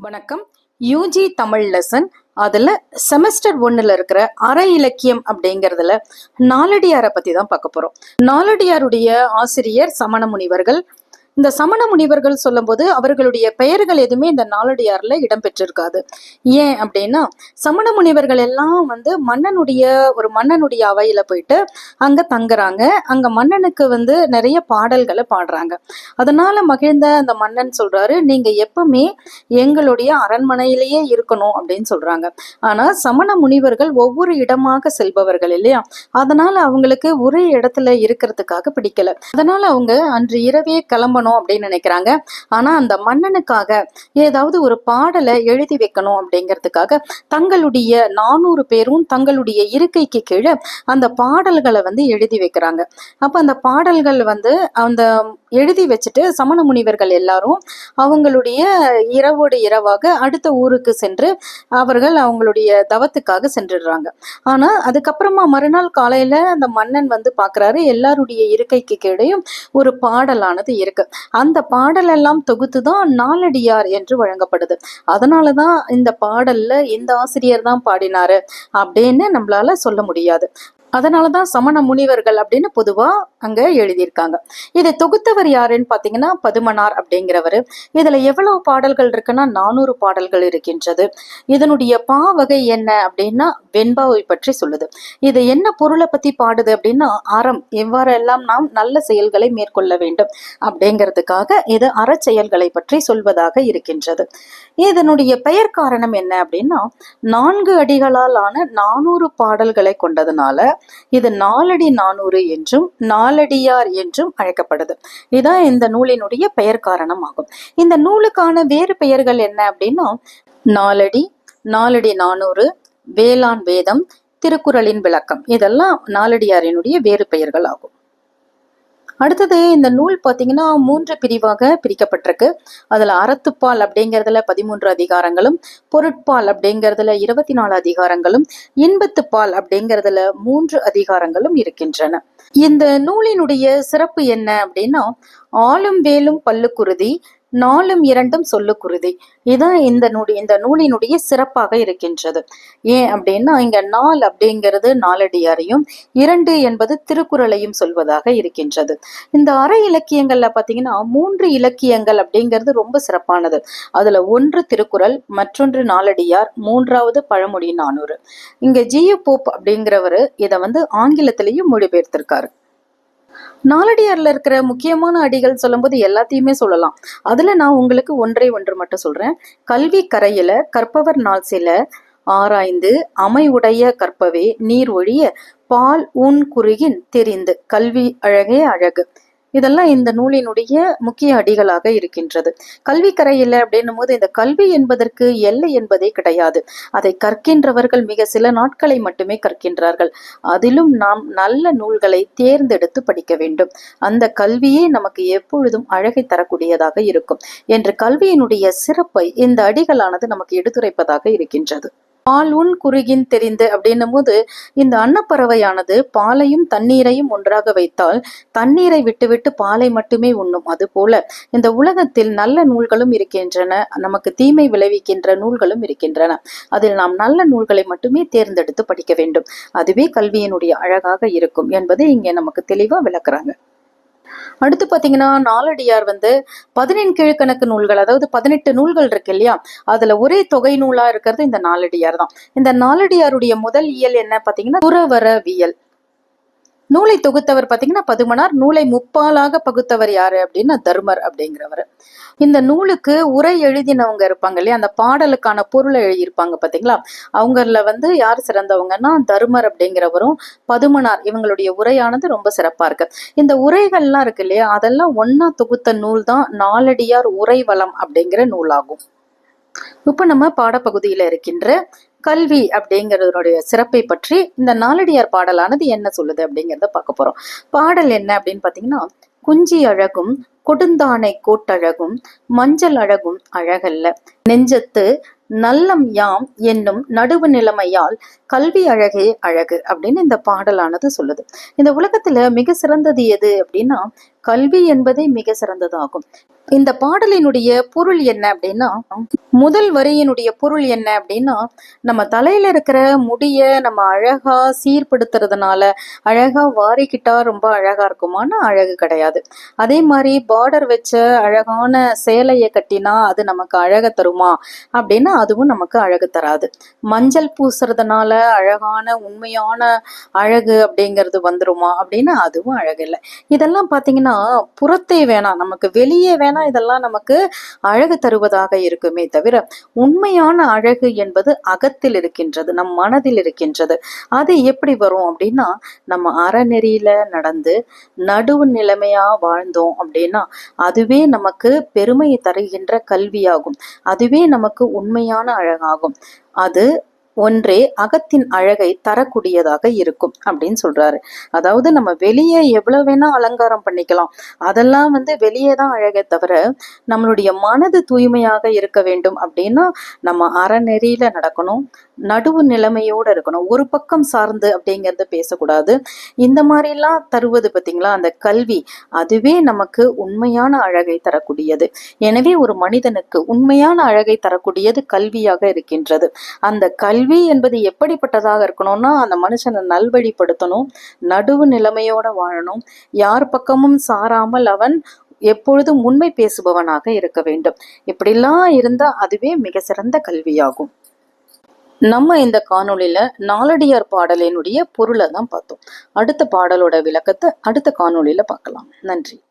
வணக்கம். UG Tamil lesson அதில் semester ஒன்றில் இருக்கிற அரை இலக்கியம் அப்படிங்கிறதுல நாலடியாரை பற்றி தான் பார்க்க போகிறோம் நாலடியாருடைய ஆசிரியர் சமண முனிவர்கள் இந்த சமண முனிவர்கள் சொல்லும்போது அவர்களுடைய பெயர்கள் எதுவுமே இந்த நாளடியாரில் இடம்பெற்றிருக்காது. ஏன் அப்படின்னா சமண முனிவர்கள் எல்லாம் வந்து மன்னனுடைய ஒரு மன்னனுடைய அவையில போயிட்டு அங்க தங்குறாங்க. அங்க மன்னனுக்கு வந்து நிறைய பாடல்களை பாடுறாங்க. அதனால மகிழ்ந்த அந்த மன்னன் சொல்றாரு நீங்க எப்பவுமே எங்களுடைய அரண்மனையிலேயே இருக்கணும் அப்படின்னு சொல்றாங்க. ஆனா சமண முனிவர்கள் ஒவ்வொரு இடமாக செல்பவர்கள் இல்லையா? அதனால அவங்களுக்கு ஒரே இடத்துல இருக்கிறதுக்காக பிடிக்கல. அதனால அவங்க அன்று இரவே கிளம்பணும். அப்படின்னு நினைக்கிறாங்க. ஆனா அந்த மன்னனுக்காக ஏதாவது ஒரு பாடலை எழுதி வைக்கணும் அப்படிங்கிறதுக்காக தங்களுடைய நானூறு பேரும் தங்களுடைய இருக்கைக்கு கீழே அந்த பாடல்களை வந்து எழுதி வைக்கிறாங்க. அப்ப அந்த பாடல்கள் வந்து அந்த எழுதி வச்சுட்டு சமண முனிவர்கள் எல்லாரும் அவங்களுடைய இரவோடு இரவாக அடுத்த ஊருக்கு சென்று அவர்கள் அவங்களுடைய தவத்துக்காக சென்றுடுறாங்க. ஆனால் அதுக்கப்புறமா மறுநாள் காலையில் அந்த மன்னன் வந்து பார்க்குறாரு எல்லாருடைய இருக்கைக்கு கீழேயும் ஒரு பாடலானது இருக்கு. அந்த பாடல் எல்லாம் தொகுத்து தான் நாலடியார் என்று வழங்கப்படுது. அதனாலதான் இந்த பாடலில் இந்த ஆசிரியர் தான் பாடினாரு அப்படின்னு நம்மளால சொல்ல முடியாது. அதனாலதான் சமண முனிவர்கள் அப்படின்னு பொதுவாக அங்க எழுதியிருக்காங்க. இதை தொகுத்தவர் யாருன்னு பாத்தீங்கன்னா பதுமனார் அப்படிங்கிறவர். இதுல எவ்வளவு பாடல்கள் இருக்குன்னா நானூறு பாடல்கள் இருக்கின்றது. இதனுடைய பா வகை என்ன அப்படின்னா வெண்பாவை பற்றி சொல்லுது. இது என்ன பொருளை பத்தி பாடுது அப்படின்னா அறம். எவ்வாறெல்லாம் நாம் நல்ல செயல்களை மேற்கொள்ள வேண்டும் அப்படிங்கிறதுக்காக இது அறச்செயல்களை பற்றி சொல்வதாக இருக்கின்றது. இதனுடைய பெயர் காரணம் என்ன அப்படின்னா நான்கு அடிகளால் ஆன நானூறு பாடல்களை கொண்டதுனால இது நாலடி நானூறு என்றும் நாலடியார் என்றும் அழைக்கப்படுது. இதான் இந்த நூலினுடைய பெயர் காரணம் ஆகும் இந்த நூலுக்கான வேறு பெயர்கள் என்ன அப்படின்னா நாலடி நாலடி நானூறு வேளாண் வேதம் திருக்குறளின் விளக்கம். இதெல்லாம் நாலடியாரினுடைய வேறு பெயர்கள் ஆகும் அடுத்தது இந்த நூல் பார்த்தீங்கன்னா மூன்று பிரிவாக பிரிக்கப்பட்டிருக்கு. அதில் அறத்துப்பால் அப்படிங்கிறதுல பதிமூன்று அதிகாரங்களும் பொருட்பால் அப்படிங்கிறதுல இருபத்தி நாலு அதிகாரங்களும் இன்பத்துப்பால் அப்படிங்கிறதுல மூன்று அதிகாரங்களும் இருக்கின்றன. இந்த நூலினுடைய சிறப்பு என்ன அப்படின்னா ஆளும் வேலும் பல்லுக்குருதி நாலும் இரண்டும் சொல்லுக்குருதி இதான் இந்த நூடி இந்த நூலினுடைய சிறப்பாக இருக்கின்றது. ஏன் அப்படின்னா இங்க நாள் அப்படிங்கிறது நாலடியாரையும் இரண்டு என்பது திருக்குறளையும் சொல்வதாக இருக்கின்றது. இந்த அற இலக்கியங்கள்ல பாத்தீங்கன்னா மூன்று இலக்கியங்கள் அப்படிங்கிறது ரொம்ப சிறப்பானது. அதுல ஒன்று திருக்குறள் மற்றொன்று நாலடியார் மூன்றாவது பழமொழி நானூறு. இங்க ஜியு போப் அப்படிங்கிறவரு இதை வந்து ஆங்கிலத்திலையும் மொழிபெயர்த்திருக்காரு. நாலடியாரில் இருக்கிற முக்கியமான அடிகள் சொல்லும்போது எல்லாத்தையுமே சொல்லலாம். அதுல நான் உங்களுக்கு ஒன்றை ஒன்று மட்டும் சொல்றேன். கல்வி கரையில கற்பவர் நாள் சில ஆராய்ந்து அமை உடைய கற்பவே நீர் ஒழிய பால் ஊன் குறுகின் தெரிந்து. கல்வி அழகே அழகு. இதெல்லாம் இந்த நூலினுடைய முக்கிய அடிகளாக இருக்கின்றது. கல்வி கரையில் அப்படின்னும் போது இந்த கல்வி என்பதற்கு எல்லை என்பதே கிடையாது. அதை கற்கின்றவர்கள் மிக சில நாட்களை மட்டுமே கற்கின்றார்கள். அதிலும் நாம் நல்ல நூல்களை தேர்ந்தெடுத்து படிக்க வேண்டும். அந்த கல்வியே நமக்கு எப்பொழுதும் அழகை தரக்கூடியதாக இருக்கும். என்று கல்வியினுடைய சிறப்பை இந்த அடிகளானது நமக்கு எடுத்துரைப்பதாக இருக்கின்றது. பால் உன் குறுகின் தெரிந்து அப்படின்னும் போது இந்த அன்னப்பறவையானது பாலையும் தண்ணீரையும் ஒன்றாக வைத்தால் தண்ணீரை விட்டுவிட்டு பாலை மட்டுமே உண்ணும். அதுபோல இந்த உலகத்தில் நல்ல நூல்களும் இருக்கின்றன. நமக்கு தீமை விளைவிக்கின்ற நூல்களும் இருக்கின்றன. அதில் நாம் நல்ல நூல்களை மட்டுமே தேர்ந்தெடுத்து படிக்க வேண்டும். அதுவே கல்வியினுடைய அழகாக இருக்கும் என்பதை இங்கே நமக்கு தெளிவா விளக்குறாங்க. அடுத்து பாத்தீங்கன்னா நாலடியார் வந்து பதினெண் கீழ்கணக்கு நூல்கள் அதாவது பதினெட்டு நூல்கள் இருக்கு இல்லையா? அதுல ஒரே தொகை நூலா இருக்கிறது இந்த நாலடியார் தான். இந்த நாலடியாருடைய முதல் இயல் என்ன பாத்தீங்கன்னா துறவரவியல் நூலை தொகுத்தவர் பாத்தீங்கன்னா பதுமனார் நூலை முப்பாலாக பகுத்தவர் யாரு அப்படின்னா தர்மர் அப்படிங்கிறவர். இந்த நூலுக்கு உரை எழுதினவங்க இருப்பாங்க இல்லையா? அந்த பாடலுக்கான பொருளை எழுதியிருப்பாங்க பாத்தீங்களா? அவங்கள வந்து யார் சிறந்தவங்கன்னா தர்மர் அப்படிங்கிறவரும் பதுமனார். இவங்களுடைய உரையானது ரொம்ப சிறப்பா இருக்கு. இந்த உரைகள்லாம் இருக்கு இல்லையா? அதெல்லாம் ஒன்னா தொகுத்த நூல் தான் நாலடியார் உரைவளம் அப்படிங்கிற நூலாகும். இப்ப நம்ம பாடப்பகுதியில இருக்கின்ற கல்வி அப்படிங்கிறதுடைய சிறப்பை பற்றி இந்த நாலடியார் பாடலானது என்ன சொல்லுது அப்படிங்கிறத பார்க்க போறோம். பாடல் என்ன அப்படின்னு பாத்தீங்கன்னா குஞ்சி அழகும் கொடுந்தானை கூட்டழகும் மஞ்சள் அழகும் அழகல்ல. நெஞ்சத்து நல்லம் யாம் என்னும் நடுவு நிலைமையால் கல்வி அழகே அழகு அப்படின்னு இந்த பாடலானது சொல்லுது. இந்த உலகத்துல மிக சிறந்தது எது அப்படின்னா கல்வி என்பதே மிக சிறந்ததாகும். இந்த பாடலினுடைய பொருள் என்ன அப்படின்னா முதல் வரியினுடைய பொருள் என்ன அப்படின்னா நம்ம தலையில இருக்கிற முடிய நம்ம அழகா சீர்படுத்துறதுனால அழகா வாரிக்கிட்டா ரொம்ப அழகா இருக்குமானா அழகு கிடையாது. அதே மாதிரி பார்டர் வச்ச அழகான சேலையை கட்டினா அது நமக்கு அழகை தருமா? அப்படின்னா அதுவும் நமக்கு அழகு தராது. மஞ்சள் பூசுறதுனால அழகான உண்மையான அழகு அப்படிங்கிறது வந்துருமா? அப்படின்னா அதுவும் அழகு இல்லை. இதெல்லாம் பார்த்தீங்கன்னா புறத்தே வேணாம். நமக்கு வெளியே வேணா இதெல்லாம் நமக்கு அழகு தருவதாக இருக்குமே தவிர உண்மையான அழகு என்பது அகத்தில் இருக்கின்றது நம் மனதில் இருக்கின்றது. அது எப்படி வரும் அப்படின்னா நம்ம அறநெறியில நடந்து நடுவு நிலைமையா வாழ்ந்தோம் அப்படின்னா அதுவே நமக்கு பெருமையை தருகின்ற கல்வியாகும். அதுவே நமக்கு உண்மையான அழகாகும். அது ஒன்றே அகத்தின் அழகை தரக்கூடியதாக இருக்கும் அப்படின்னு சொல்றாரு. அதாவது நம்ம வெளியே எவ்வளவு வேணா அலங்காரம் பண்ணிக்கலாம். அதெல்லாம் வந்து வெளியே தான் அழகை தவிர நம்மளுடைய மனது தூய்மையாக இருக்க வேண்டும் அப்படின்னா நம்ம அறநெறியில நடக்கணும் நடுவு நிலைமையோட இருக்கணும். ஒரு பக்கம் சார்ந்து அப்படிங்கிறத பேசக்கூடாது. இந்த மாதிரிலாம் தருவது பார்த்தீங்களா? அந்த கல்வி. அதுவே நமக்கு உண்மையான அழகை தரக்கூடியது. எனவே ஒரு மனிதனுக்கு உண்மையான அழகை தரக்கூடியது கல்வியாக இருக்கின்றது. அந்த கல்வி என்பது எப்படிப்பட்டதாக இருக்கணும்னா அந்த மனுஷனை நல்வழிப்படுத்தணும் நடுவு நிலைமையோட வாழணும். யார் பக்கமும் சாராமல் அவன் எப்பொழுதும் உண்மை பேசுபவனாக இருக்க வேண்டும். இப்படிலாம் இருந்தால் அதுவே மிக சிறந்த கல்வியாகும். நம்ம இந்த காணொளியில நாலடியார் பாடலினுடைய பொருளை தான் பார்த்தோம். அடுத்த பாடலோட விளக்கத்தை அடுத்த காணொளியில பார்க்கலாம். நன்றி.